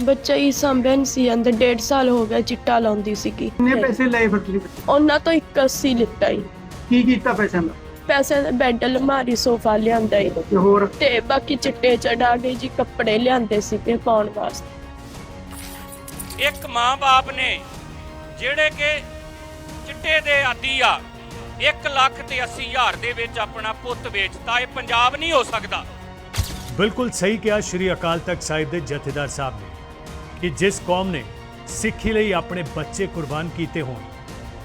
ਬੱਚਾ ਹੀ ਸਾਂਭਿਆ ਨਹੀਂ ਸੀ ਅੰਦਰ 1.5 ਸਾਲ ਹੋ ਗਿਆ ਚਿੱਟਾ ਲਾਉਂਦੀ ਸੀਗੀ। ਕਿੰਨੇ ਪੈਸੇ ਲਏ ਫਿਰ ਤੁਸੀਂ ਤੋਂ? ਉਹਨਾਂ ਤੋਂ 81 ਲਿੱਤਾ ਹੀ। ਕੀ ਕੀਤਾ ਪੈਸਿਆਂ ਦਾ? ਪੈਸੇ ਦਾ ਬੈੱਡ ਅਲਮਾਰੀ ਸੋਫਾ ਲਿਆਂਦਾ ਹੀ। ਤੇ ਹੋਰ? ਤੇ ਬਾਕੀ ਚਿੱਟੇ ਚੜਾ ਕੇ ਜੀ ਕੱਪੜੇ ਲਿਆਂਦੇ ਸੀਗੇ ਪਾਉਣ ਵਾਸਤੇ। ਇੱਕ ਮਾਂ-ਬਾਪ ਨੇ ਜਿਹੜੇ ਕਿ ਚਿੱਟੇ ਦੇ ਆਦੀ ਆ 1 ਲੱਖ ਤੇ 80 ਹਜ਼ਾਰ ਦੇ ਵਿੱਚ ਆਪਣਾ ਪੁੱਤ ਵੇਚਤਾ ਇਹ ਪੰਜਾਬ ਨਹੀਂ ਹੋ ਸਕਦਾ। ਬਿਲਕੁਲ ਸਹੀ ਕਿਹਾ ਸ਼੍ਰੀ ਅਕਾਲ ਤਖਤ ਸਾਹਿਬ ਦੇ ਜਥੇਦਾਰ ਸਾਹਿਬ ਨੇ। ਕਿ ਜਿਸ ਕੌਮ ਨੇ ਸਿੱਖੀ ਲਈ ਆਪਣੇ ਬੱਚੇ ਕੁਰਬਾਨ ਕੀਤੇ ਹੋਣ,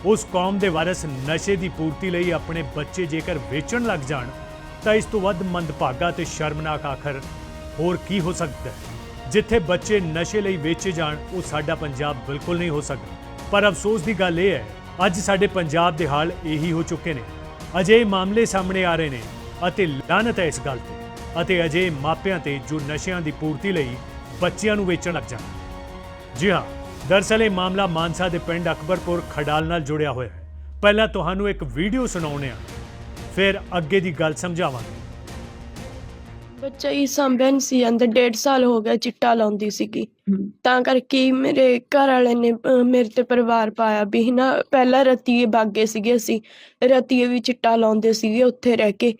ਉਸ ਕੌਮ ਦੇ ਵਾਰਿਸ ਨਸ਼ੇ ਦੀ ਪੂਰਤੀ ਲਈ ਆਪਣੇ ਬੱਚੇ ਜੇਕਰ ਵੇਚਣ ਲੱਗ ਜਾਣ, ਤਾਂ ਇਸ ਤੋਂ ਵੱਧ ਮੰਦਭਾਗਾ ਤੇ ਸ਼ਰਮਨਾਕ ਆਖਰ ਹੋਰ ਕੀ ਹੋ ਸਕਦਾ ਹੈ? ਜਿੱਥੇ ਬੱਚੇ ਨਸ਼ੇ ਲਈ ਵੇਚੇ ਜਾਣ, ਉਹ ਸਾਡਾ ਪੰਜਾਬ ਬਿਲਕੁਲ ਨਹੀਂ ਹੋ ਸਕਦਾ। ਪਰ ਅਫਸੋਸ ਦੀ ਗੱਲ ਇਹ ਹੈ, ਅੱਜ ਸਾਡੇ ਪੰਜਾਬ ਦੇ ਹਾਲ ਇਹੀ ਹੋ ਚੁੱਕੇ ਨੇ। ਅਜੇ ਮਾਮਲੇ ਸਾਹਮਣੇ ਆ ਰਹੇ ਨੇ ਅਤੇ ਲਾਨਤ ਹੈ ਇਸ ਗੱਲ ਤੇ ਅਤੇ ਅਜੇ ਮਾਪਿਆਂ ਤੇ ਜੋ ਨਸ਼ਿਆਂ ਦੀ ਪੂਰਤੀ ਲਈ ਬੱਚਿਆਂ ਨੂੰ ਵੇਚਣ ਲੱਗ ਜਾਣ। ਜੀ ਹਾਂ ਦਰਅਸਲ ਇਹ ਮਾਮਲਾ ਮਾਨਸਾ ਦੇ ਪਿੰਡ ਅਕਬਰਪੁਰ ਖਡਾਲ ਨਾਲ ਜੁੜਿਆ ਹੋਇਆ ਹੈ। ਪਹਿਲਾਂ ਤੁਹਾਨੂੰ ਇੱਕ ਵੀਡੀਓ ਸੁਣਾਉਂਦੇ ਹਾਂ ਫਿਰ ਅੱਗੇ ਦੀ ਗੱਲ ਸਮਝਾਵਾਂਗੇ। ਬੱਚਾ ਹੀ ਸਾਂਭਿਆ ਨਹੀਂ ਸੀ ਅੰਦਰ 1.5 ਸਾਲ ਹੋ ਗਿਆ ਚਿੱਟਾ ਲਾਉਂਦੀ ਸੀਗੀ। ਤਾਂ ਕਰਕੇ ਹੀ ਮੇਰੇ ਘਰ ਵਾਲੇ ਨੇ ਅਹ, ਮੇਰੇ ਤੇ ਪਰਿਵਾਰ ਪਾਇਆ ਵੀ ਨਾ ਪਹਿਲਾਂ ਰਤੀਏ ਬਾਗੇ ਸੀਗੇ ਅਸੀਂ ਰਤੀਏ ਵੀ ਚਿੱਟਾ ਲਾਉਂਦੇ ਸੀਗੇ ਉੱਥੇ ਰਹਿ ਕੇ।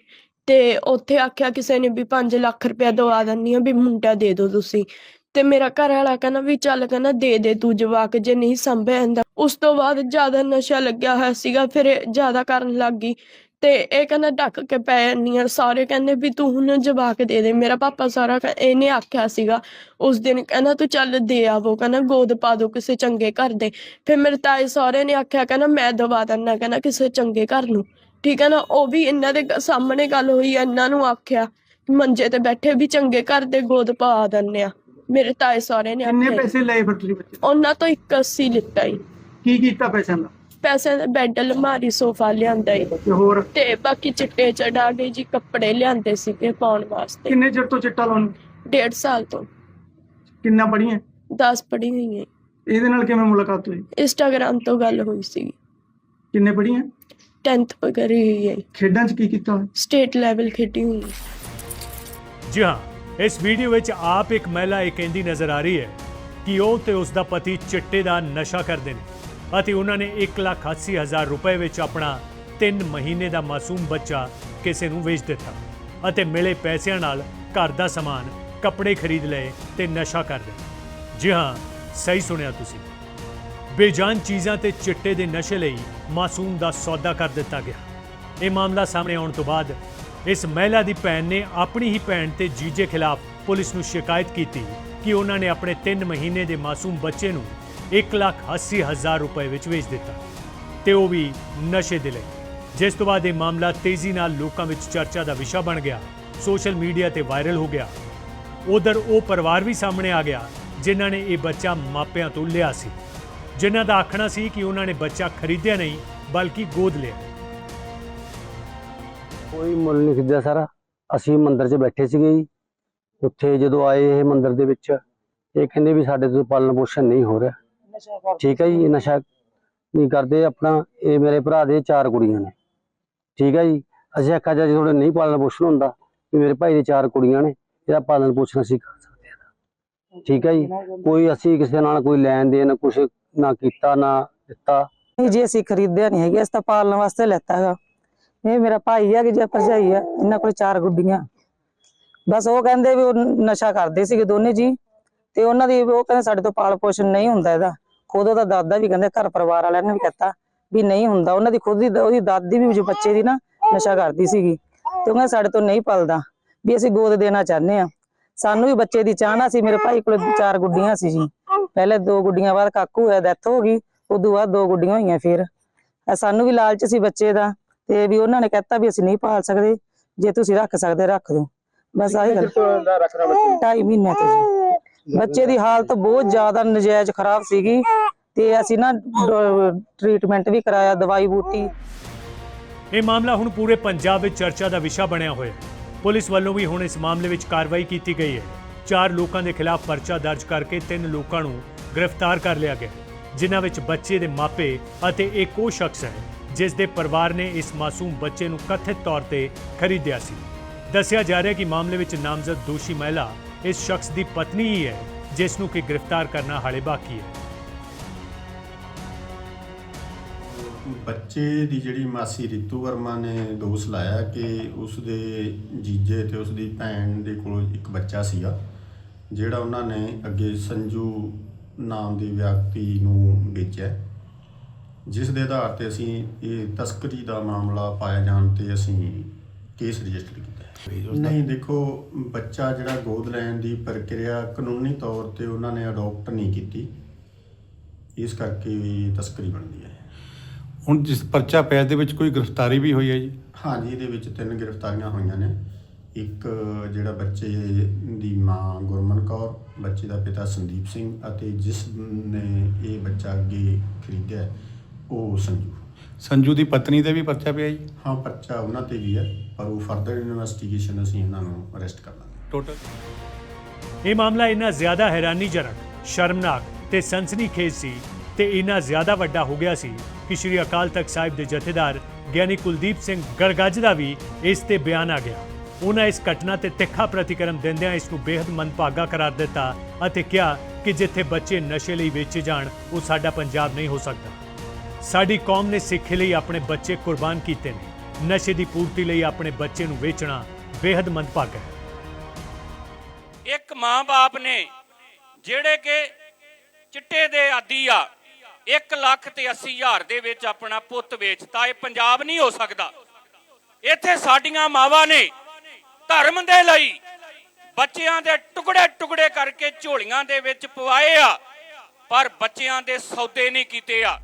ਤੇ ਉੱਥੇ ਆਖਿਆ ਕਿਸੇ ਨੇ ਵੀ 5 ਲੱਖ ਰੁਪਇਆ ਦਵਾ ਦਿੰਨੀ ਆ ਵੀ ਮੁੰਡਾ ਦੇ ਦਿਓ ਤੁਸੀਂ। ਤੇ ਮੇਰਾ ਘਰ ਵਾਲਾ ਕਹਿੰਦਾ ਵੀ ਚੱਲ ਕਹਿੰਦਾ ਦੇ ਦੇ ਤੂੰ ਜਵਾਕ ਜੇ ਨਹੀਂ ਸੰਭਿਆ ਜਾਂਦਾ। ਉਸ ਤੋਂ ਬਾਅਦ ਜ਼ਿਆਦਾ ਨਸ਼ਾ ਲੱਗਿਆ ਹੋਇਆ ਸੀਗਾ ਫਿਰ ਇਹ ਜ਼ਿਆਦਾ ਕਰਨ ਲੱਗ ਗਈ। ਤੇ ਇਹ ਕਹਿੰਦਾ ਢੱਕ ਕੇ ਪੈ ਜਾਂਦੀ ਆ। ਸਾਰੇ ਕਹਿੰਦੇ ਵੀ ਤੂੰ ਹੁਣ ਜਵਾਕ ਦੇ ਦੇ। ਮੇਰਾ ਪਾਪਾ ਸਾਰਾ ਕਹਿ- ਇਹਨੇ ਆਖਿਆ ਸੀਗਾ ਉਸ ਦਿਨ ਕਹਿੰਦਾ ਤੂੰ ਚੱਲ ਦੇ ਆਵੋ ਕਹਿੰਦਾ ਗੋਦ ਪਾ ਦੋ ਕਿਸੇ ਚੰਗੇ ਘਰ ਦੇ। ਫਿਰ ਮੇਰੇ ਤਾਏ ਸਹੁਰੇ ਨੇ ਆਖਿਆ ਕਹਿੰਦਾ ਮੈਂ ਦਵਾ ਦਿੰਦਾ ਕਹਿੰਦਾ ਕਿਸੇ ਚੰਗੇ ਘਰ ਨੂੰ। ਠੀਕ ਹੈ ਨਾ ਉਹ ਵੀ ਇਹਨਾਂ ਦੇ ਗ- ਸਾਹਮਣੇ ਗੱਲ ਹੋਈ ਆ, ਇਹਨਾਂ ਨੂੰ ਆਖਿਆ। ਮੰਜੇ ਤੇ ਬੈਠੇ ਵੀ ਚੰਗੇ ਘਰ ਦੇ ਗੋਦ ਪਾ ਦਿੰਦੇ ਆ। ਮੇਰੇ ਤਾਏ ਸਹੁਰੇ ਨੇ ਕਿੰਨੇ ਪੈਸੇ ਲਏ ਫਿਰ ਤੁਸੀਂ ਬੱਚੇ? ਤੋਂ? ਉਹਨਾਂ ਤੋਂ 81 ਲਿੱਤਾ ਹੀ ਕੀ ਕੀਤਾ ਪੈਸਿਆਂ ਦਾ? ਪੈਸੇ ਦਾ ਬੈੱਡ ਅਲਮਾਰੀ ਸੋਫਾ ਲਿਆਂਦਾ ਹੀ ਤੇ ਹੋਰ? ਤੇ ਬਾਕੀ ਚਿੱਟੇ ਚੜਾ ਕੇ ਜੀ ਕੱਪੜੇ ਲਿਆਂਦੇ ਸੀਗੇ ਪਾਉਣ ਵਾਸਤੇ। ਕਿੰਨੇ ਚਿਰ ਤੋਂ ਚਿੱਟਾ ਲਾਉਣ? ਡੇਢ ਸਾਲ ਤੋਂ। ਕਿੰਨਾ ਪੜੀਆਂ 10 ਪੜ੍ਹੀ ਹੋਈ ਹੈ। ਇਹਦੇ ਨਾਲ ਕਿਵੇਂ ਮੁਲਾਕਾਤ ਹੋਈ? ਇੰਸਟਾਗ੍ਰਾਮ ਤੋਂ ਗੱਲ ਹੋਈ ਸੀ। ਕਿੰਨੇ ਪੜੀਆਂ 10th ਕਰੀ ਹੋਈ ਹੈ। ਖੇਡਾਂ 'ਚ ਕੀ ਕੀਤਾ ਹੋਇਆ? ਸਟੇਟ ਲੈਵਲ ਖੇਡੀ ਹੋਈ ਹੈ। ਜੀ ਹਾਂ। ਇਸ ਵੀਡੀਓ ਵਿੱਚ ਆਪ ਇੱਕ ਮਹਿਲਾ ਇਹ ਕਹਿੰਦੀ ਨਜ਼ਰ ਆ ਰਹੀ ਹੈ ਕਿ ਉਹ ਤੇ ਉਸ ਦਾ ਪਤੀ ਚਿੱਟੇ ਦਾ ਨਸ਼ਾ ਕਰਦੇ ਨੇ ਅਤੇ ਉਹਨਾਂ ਨੇ 1,80,000 ਰੁਪਏ ਵਿੱਚ ਆਪਣਾ 3 ਮਹੀਨੇ ਦਾ ਮਾਸੂਮ ਬੱਚਾ ਕਿਸੇ ਨੂੰ ਵੇਚ ਦਿੱਤਾ ਅਤੇ ਮਿਲੇ ਪੈਸਿਆਂ ਨਾਲ ਘਰ ਦਾ ਸਮਾਨ ਕੱਪੜੇ ਖਰੀਦ ਲਏ ਤੇ ਨਸ਼ਾ ਕਰ ਲਿਆ। ਜੀ ਹਾਂ ਸਹੀ ਸੁਣਿਆ ਤੁਸੀਂ। ਬੇਜਾਨ ਚੀਜ਼ਾਂ ਤੇ ਚਿੱਟੇ ਦੇ ਨਸ਼ੇ ਲਈ ਮਾਸੂਮ ਦਾ ਸੌਦਾ ਕਰ ਦਿੱਤਾ ਗਿਆ। ਇਹ ਮਾਮਲਾ ਸਾਹਮਣੇ ਆਉਣ ਤੋਂ ਬਾਅਦ ਇਸ ਮਹਿਲਾ ਦੀ ਭੈਣ ਨੇ ਆਪਣੀ ਹੀ ਭੈਣ ਤੇ ਜੀਜੇ ਖਿਲਾਫ ਪੁਲਿਸ ਨੂੰ ਸ਼ਿਕਾਇਤ ਕੀਤੀ ਕਿ ਉਹਨਾਂ ਨੇ ਆਪਣੇ 3 ਮਹੀਨੇ ਦੇ ਮਾਸੂਮ ਬੱਚੇ ਨੂੰ 1,80,000 ਰੁਪਏ ਵਿੱਚ ਵੇਚ ਦਿੱਤਾ ਤੇ ਉਹ ਵੀ ਨਸ਼ੇ ਦੇ ਲਈ। ਜਿਸ ਤੋਂ ਬਾਅਦ ਇਹ ਮਾਮਲਾ ਤੇਜ਼ੀ ਨਾਲ ਲੋਕਾਂ ਵਿੱਚ ਚਰਚਾ ਦਾ ਵਿਸ਼ਾ ਬਣ ਗਿਆ ਸੋਸ਼ਲ ਮੀਡੀਆ ਤੇ ਵਾਇਰਲ ਹੋ ਗਿਆ। ਉਧਰ ਉਹ ਪਰਿਵਾਰ ਵੀ ਸਾਹਮਣੇ ਆ ਗਿਆ ਜਿਨ੍ਹਾਂ ਨੇ ਇਹ ਬੱਚਾ ਮਾਪਿਆਂ ਤੋਂ ਲਿਆ ਸੀ। ਜਿਨ੍ਹਾਂ ਦਾ ਆਖਣਾ ਸੀ ਕਿ ਉਹਨਾਂ ਨੇ ਬੱਚਾ ਖਰੀਦਿਆ ਨਹੀਂ ਬਲਕਿ ਗੋਦ ਲਿਆ। ਕੋਈ ਮੁੱਲ ਨਹੀਂ ਖਰੀਦਿਆ ਸਰ। ਅਸੀਂ ਮੰਦਿਰ 'ਚ ਬੈਠੇ ਸੀਗੇ ਜੀ। ਉੱਥੇ ਜਦੋਂ ਆਏ ਇਹ ਮੰਦਿਰ ਦੇ ਵਿੱਚ ਇਹ ਕਹਿੰਦੇ ਵੀ ਸਾਡੇ ਤੋਂ ਪਾਲਣ ਪੋਸ਼ਣ ਨਹੀਂ ਹੋ ਰਿਹਾ। ਠੀਕ ਹੈ ਜੀ ਇਹ ਨਸ਼ਾ ਨਹੀਂ ਕਰਦੇ। ਆਪਣਾ ਇਹ ਮੇਰੇ ਭਰਾ ਦੇ ਚਾਰ ਕੁੜੀਆਂ ਨੇ। ਠੀਕ ਹੈ ਜੀ ਅਸੀਂ ਆਖਿਆ ਜੇ ਤੁਹਾਡੇ ਨਹੀਂ ਪਾਲਣ ਪੋਸ਼ਣ ਹੁੰਦਾ ਵੀ ਮੇਰੇ ਭਾਈ ਦੇ ਚਾਰ ਕੁੜੀਆਂ ਨੇ ਇਹਦਾ ਪਾਲਣ ਪੋਸ਼ਣ ਅਸੀਂ ਕਰ ਸਕਦੇ ਹਾਂ। ਠੀਕ ਹੈ ਜੀ ਕੋਈ ਅਸੀਂ ਕਿਸੇ ਨਾਲ ਕੋਈ ਲੈਣ ਦੇਣ ਕੁਛ ਨਾ ਕੀਤਾ ਨਾ ਦਿੱਤਾ। ਨਹੀਂ ਜੀ ਅਸੀਂ ਖਰੀਦਿਆ ਨਹੀਂ ਹੈਗਾ ਅਸੀਂ ਤਾਂ ਪਾਲਣ ਵਾਸਤੇ ਲੈਤਾ ਹੈਗਾ। ਇਹ ਮੇਰਾ ਭਾਈ ਹੈ ਕਿ ਜੇ ਭਰਜਾਈ ਆ, ਇਹਨਾਂ ਕੋਲ ਚਾਰ ਗੁੱਡੀਆਂ। ਬਸ ਉਹ ਕਹਿੰਦੇ ਵੀ ਉਹ ਨਸ਼ਾ ਕਰਦੇ ਸੀਗੇ ਦੋਨੇ ਜੀ, ਤੇ ਉਹਨਾਂ ਦੀ ਉਹ ਕਹਿੰਦੇ ਸਾਡੇ ਤੋਂ ਪਾਲ ਪੋਸ਼ਣ ਨਹੀਂ ਹੁੰਦਾ ਇਹਦਾ। ਖੁਦ ਉਹਦਾ ਦਾਦਾ ਵੀ ਕਹਿੰਦੇ ਘਰ ਪਰਿਵਾਰ ਵਾਲਿਆਂ ਨੇ ਵੀ ਕਹਤਾ ਵੀ ਨਹੀਂ ਹੁੰਦਾ। ਉਹਨਾਂ ਦੀ ਖੁਦ ਦੀ ਉਹਦੀ ਦਾਦੀ ਵੀ ਜੋ ਬੱਚੇ ਦੀ ਨਾ ਨਸ਼ਾ ਕਰਦੀ ਸੀਗੀ, ਤੇ ਉਹ ਕਹਿੰਦੇ ਸਾਡੇ ਤੋਂ ਨਹੀਂ ਪਲਦਾ ਵੀ ਅਸੀਂ ਗੋਦ ਦੇਣਾ ਚਾਹੁੰਦੇ ਆ ਸਾਨੂੰ ਵੀ ਬੱਚੇ ਦੀ ਚਾਹਨਾ ਸੀ, ਮੇਰੇ ਭਾਈ ਕੋਲ ਚਾਰ ਗੁੱਡੀਆਂ ਸੀ ਜੀ। ਪਹਿਲੇ ਦੋ ਗੁੱਡੀਆਂ ਬਾਅਦ ਕਾਕੂ ਹੋਇਆ ਡੈਥ ਹੋ ਗਈ, ਉਦੋਂ ਬਾਅਦ ਦੋ ਗੁੱਡੀਆਂ ਹੋਈਆਂ ਫਿਰ। ਸਾਨੂੰ ਵੀ ਲਾਲਚ ਸੀ ਬੱਚੇ ਦਾ। ਤੇ ਵੀ ਉਹਨਾਂ ਨੇ ਕਹਿਤਾ ਵੀ ਅਸੀਂ ਨਹੀਂ ਪਾਲ ਸਕਦੇ, ਜੇ ਤੁਸੀਂ ਰੱਖ ਸਕਦੇ ਰੱਖ ਦਿਓ। ਬਸ ਆਹੀ ਗੱਲ। ਢਾਈ ਮਹੀਨੇ ਤੋਂ ਜੀ। ਬੱਚੇ ਦੀ ਹਾਲਤ ਬਹੁਤ ਜ਼ਿਆਦਾ ਨਜਾਇਜ਼ ਖਰਾਬ ਸੀਗੀ ਤੇ ਅਸੀਂ ਨਾ ਟ੍ਰੀਟਮੈਂਟ ਵੀ ਕਰਾਇਆ, ਦਵਾਈ ਬੂਟੀ। ਇਹ ਮਾਮਲਾ ਹੁਣ ਪੂਰੇ ਪੰਜਾਬ ਵਿੱਚ ਚਰਚਾ ਦਾ ਵਿਸ਼ਾ ਬਣਿਆ ਹੋਇਆ। ਹੈ ਪੁਲਿਸ ਵੱਲੋਂ ਵੀ ਹੁਣ ਇਸ ਮਾਮਲੇ ਵਿੱਚ ਕਾਰਵਾਈ ਕੀਤੀ ਗਈ ਹੈ। ਚਾਰ ਲੋਕਾਂ ਦੇ ਖਿਲਾਫ ਪਰਚਾ ਦਰਜ ਕਰਕੇ ਤਿੰਨ ਲੋਕਾਂ ਨੂੰ ਗ੍ਰਿਫਤਾਰ ਕਰ ਲਿਆ ਗਿਆ। ਜਿਨ੍ਹਾਂ ਵਿੱਚ ਬੱਚੇ ਦੇ ਮਾਪੇ ਅਤੇ ਇੱਕ ਉਹ ਸ਼ਖਸ ਹੈ। ਜਿਸ ਦੇ ਪਰਿਵਾਰ ਨੇ ਇਸ ਮਾਸੂਮ ਬੱਚੇ ਨੂੰ ਕਥਿਤ ਤੌਰ ਤੇ ਖਰੀਦਿਆ ਸੀ। ਦੱਸਿਆ ਜਾ ਰਿਹਾ ਕਿ ਮਾਮਲੇ ਵਿੱਚ ਨਾਮਜ਼ਦ ਦੋਸ਼ੀ ਮਹਿਲਾ ਇਸ ਸ਼ਖਸ ਦੀ ਪਤਨੀ ਹੀ ਹੈ, ਜਿਸ ਨੂੰ ਕਿ ਗ੍ਰਿਫਤਾਰ ਕਰਨਾ ਹਾਲੇ ਬਾਕੀ ਹੈ। ਬੱਚੇ ਦੀ ਜਿਹੜੀ ਮਾਸੀ ਰਿਤੂ ਵਰਮਾ ਨੇ ਦੋਸ਼ ਲਾਇਆ ਕਿ ਉਸ ਦੇ ਜੀਜੇ ਤੇ ਉਸ ਦੀ ਭੈਣ ਦੇ ਕੋਲ ਇੱਕ ਬੱਚਾ ਸੀਗਾ, ਜਿਹੜਾ ਉਹਨਾਂ ਨੇ ਅੱਗੇ ਸੰਜੂ ਨਾਮ ਦੀ ਵਿਅਕਤੀ ਨੂੰ ਵੇਚਿਆ। ਜਿਸ ਦੇ ਆਧਾਰ ਤੇ ਅਸੀਂ ਇਹ ਤਸਕਰੀ ਦਾ ਮਾਮਲਾ ਪਾਇਆ ਜਾਣ ਤੇ ਅਸੀਂ ਕੇਸ ਰਜਿਸਟਰ ਕੀਤਾ ਹੈ। ਨਹੀਂ ਦੇਖੋ ਬੱਚਾ ਜਿਹੜਾ ਗੋਦ ਲੈਣ ਦੀ ਪ੍ਰਕਿਰਿਆ ਕਾਨੂੰਨੀ ਤੌਰ ਤੇ ਉਹਨਾਂ ਨੇ ਅਡਾਪਟ ਨਹੀਂ ਕੀਤੀ। ਇਸ ਕਰਕੇ ਵੀ ਤਸਕਰੀ ਬਣਦੀ ਹੈ। ਹੁਣ ਜਿਸ ਪਰਚਾ ਪਿਆ ਦੇ ਵਿੱਚ ਕੋਈ ਗ੍ਰਿਫਤਾਰੀ ਵੀ ਹੋਈ ਹੈ ਜੀ? ਹਾਂਜੀ ਇਹਦੇ ਵਿੱਚ ਤਿੰਨ ਗ੍ਰਿਫਤਾਰੀਆਂ ਹੋਈਆਂ ਨੇ। ਇੱਕ ਜਿਹੜਾ ਬੱਚੇ ਦੀ ਮਾਂ ਗੁਰਮਨ ਕੌਰ ਬੱਚੇ ਦਾ ਪਿਤਾ ਸੰਦੀਪ ਸਿੰਘ ਅਤੇ ਜਿਸ ਨੇ ਇਹ ਬੱਚਾ ਅੱਗੇ ਖਰੀਦਿਆ ਉਹ ਸੰਜੂ। ਸੰਜੂ ਦੀ ਪਤਨੀ ਤੇ ਵੀ ਪਰਚਾ ਪਿਆ ਜੀ? ਹਾਂ ਬੱਚਾ ਉਹਨਾਂ ਤੇ ਵੀ ਹੈ ਪਰ ਉਹ ਫਰਦਰ ਇਨਵੈਸਟੀਗੇਸ਼ਨ ਅਸੀਂ ਇਹਨਾਂ ਨੂੰ ਅਰੈਸਟ ਕਰ ਲਾਂਗੇ। ਟੋਟਲ ਇਹ ਮਾਮਲਾ ਇੰਨਾ ਜ਼ਿਆਦਾ ਹੈਰਾਨੀਜਨਕ ਸ਼ਰਮਨਾਕ ਤੇ ਸਨਸਨੀਖੇਜ਼ ਸੀ ਤੇ ਇੰਨਾ ਜ਼ਿਆਦਾ ਵੱਡਾ ਹੋ ਗਿਆ ਸੀ ਕਿ ਸ਼੍ਰੀ ਅਕਾਲ ਤਖਤ ਸਾਹਿਬ ਦੇ ਜਥੇਦਾਰ ਗਿਆਨੀ ਕੁਲਦੀਪ ਸਿੰਘ ਗੜਗੱਜ ਦਾ ਵੀ ਇਸ ਤੇ ਬਿਆਨ ਆ ਗਿਆ। ਉਹਨਾਂ ਇਸ ਘਟਨਾ ਤੇ ਤਿੱਖਾ ਪ੍ਰਤੀਕਰਮ ਦਿੰਦਿਆਂ ਇਸ ਨੂੰ ਬੇहद ਮੰਦਭਾਗਾ ਕਰਾਰ ਦਿੱਤਾ ਅਤੇ ਕਿਹਾ ਕਿ ਜਿੱਥੇ ਬੱਚੇ ਨਸ਼ੇ ਲਈ ਵੇਚੇ ਜਾਣ ਉਹ ਸਾਡਾ ਪੰਜਾਬ ਨਹੀਂ ਹੋ ਸਕਦਾ। ਸਾਡੀ ਕੌਮ ਨੇ ਸਿੱਖੀ ਲਈ ਆਪਣੇ ਬੱਚੇ ਕੁਰਬਾਨ ਕੀਤੇ ਨੇ। ਨਸ਼ੇ ਦੀ ਪੂਰਤੀ ਲਈ ਆਪਣੇ ਬੱਚੇ ਨੂੰ ਵੇਚਣਾ ਬੇहद ਮੰਦਭਾਗਾ ਹੈ। ਇੱਕ ਮਾਂ-ਬਾਪ ਨੇ ਜਿਹੜੇ ਕਿ ਚਿੱਟੇ ਦੇ ਆਦੀ ਆ 1 ਲੱਖ ਤੇ 80 ਹਜ਼ਾਰ ਦੇ ਵਿੱਚ ਆਪਣਾ ਪੁੱਤ ਵੇਚਤਾ, ਇਹ ਪੰਜਾਬ ਨਹੀਂ ਹੋ ਸਕਦਾ। ਇੱਥੇ ਸਾਡੀਆਂ ਮਾਵਾਂ ਨੇ ਧਰਮ ਦੇ ਲਈ ਬੱਚਿਆਂ ਦੇ ਟੁਕੜੇ ਟੁਕੜੇ ਕਰਕੇ ਝੋਲੀਆਂ ਦੇ ਵਿੱਚ ਪਵਾਏ ਆ, ਪਰ ਬੱਚਿਆਂ ਦੇ ਸੌਦੇ ਨਹੀਂ ਕੀਤੇ ਆ।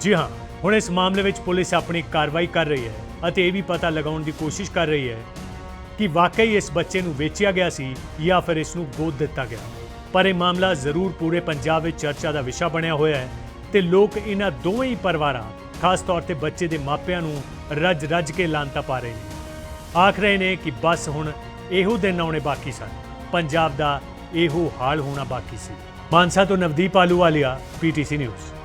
ਜੀ ਹਾਂ, ਹੁਣ ਇਸ ਮਾਮਲੇ ਵਿੱਚ ਪੁਲਿਸ ਆਪਣੀ ਕਾਰਵਾਈ ਕਰ ਰਹੀ ਹੈ ਅਤੇ ਇਹ ਵੀ ਪਤਾ ਲਗਾਉਣ ਦੀ ਕੋਸ਼ਿਸ਼ ਕਰ ਰਹੀ ਹੈ ਕਿ ਵਾਕਈ ਇਸ ਬੱਚੇ ਨੂੰ ਵੇਚਿਆ ਗਿਆ ਸੀ ਜਾਂ ਫਿਰ ਇਸ ਨੂੰ ਗੋਦ ਦਿੱਤਾ ਗਿਆ। ਪਰ ਇਹ ਮਾਮਲਾ ਜ਼ਰੂਰ ਪੂਰੇ ਪੰਜਾਬ ਵਿੱਚ ਚਰਚਾ ਦਾ ਵਿਸ਼ਾ ਬਣਿਆ ਹੋਇਆ ਹੈ ਤੇ ਲੋਕ ਇਹਨਾਂ ਦੋਵੇਂ ਹੀ ਪਰਿਵਾਰਾਂ, ਖਾਸ ਤੌਰ ਤੇ ਬੱਚੇ ਦੇ ਮਾਪਿਆਂ ਨੂੰ ਰੱਜ ਰੱਜ ਕੇ ਲਾਂਤਾ ਪਾ ਰਹੇ ਨੇ। ਆਖ ਰਹੇ ਨੇ ਕਿ ਬਸ ਹੁਣ ਇਹੋ ਦਿਨ ਆਉਣੇ ਬਾਕੀ ਸਨ। ਪੰਜਾਬ ਦਾ ਇਹੋ ਹਾਲ ਹੋਣਾ ਬਾਕੀ ਸੀ। ਮਾਨਸਾ ਤੋਂ ਨਵਦੀਪ ਆਲੂਵਾਲੀਆ ਪੀਟੀਸੀ ਨਿਊਜ਼।